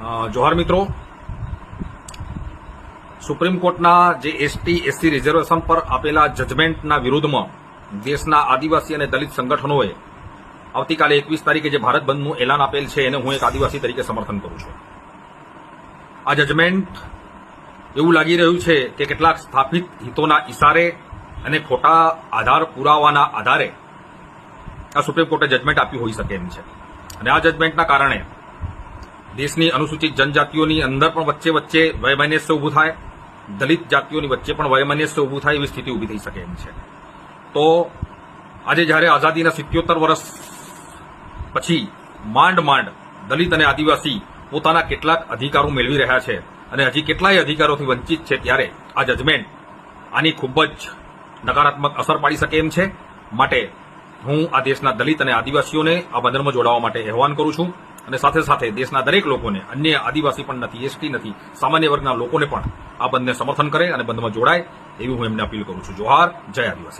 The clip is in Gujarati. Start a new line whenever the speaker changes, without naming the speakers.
જોહાર મિત્રો, સુપ્રીમ કોર્ટના જે એસટી એસસી રિઝર્વેશન પર આપેલા જજમેન્ટના વિરુદ્ધમાં દેશના આદિવાસી અને દલિત સંગઠનોએ આવતીકાલે એકવીસ તારીખે જે ભારત બંધનું એલાન આપેલ છે, એને હું એક આદિવાસી તરીકે સમર્થન કરું છું. આ જજમેન્ટ એવું લાગી રહ્યું છે કે કેટલાક સ્થાપિત હિતોના ઇશારે અને ખોટા આધાર પુરાવાના આધારે આ સુપ્રીમ કોર્ટે જજમેન્ટ આપ્યું હોઈ શકે એમ છે. અને આ જજમેન્ટના કારણે દેશની અનુસૂચિત જનજાતિઓની અંદર પણ વચ્ચે વચ્ચે વયમાન્યસ્ય ઊભું થાય, દલિત જાતિઓની વચ્ચે પણ વયમાન્યસ્ય ઊભું થાય એવી સ્થિતિ ઊભી થઈ શકે એમ છે. તો આજે જ્યારે આઝાદીના સિત્યોતર વર્ષ પછી માંડ માંડ દલિત અને આદિવાસી પોતાના કેટલાક અધિકારો મેળવી રહ્યા છે અને હજી કેટલાય અધિકારોથી વંચિત છે ત્યારે આ જજમેન્ટ આની ખૂબ જ નકારાત્મક અસર પાડી શકે એમ છે. માટે હું આ દેશના દલિત અને આદિવાસીઓને આ બંદરમાં જોડાવા માટે આહવાન કરું છું. અને સાથે સાથે દેશના દરેક લોકોને, અન્ય આદિવાસી પણ નથી, એસટી નથી, સામાન્ય વર્ગના લોકોને પણ આ બંધને સમર્થન કરે અને બંધમાં જોડાય, એવી હું એમને અપીલ કરું છું. જોહાર, જય આદિવાસી.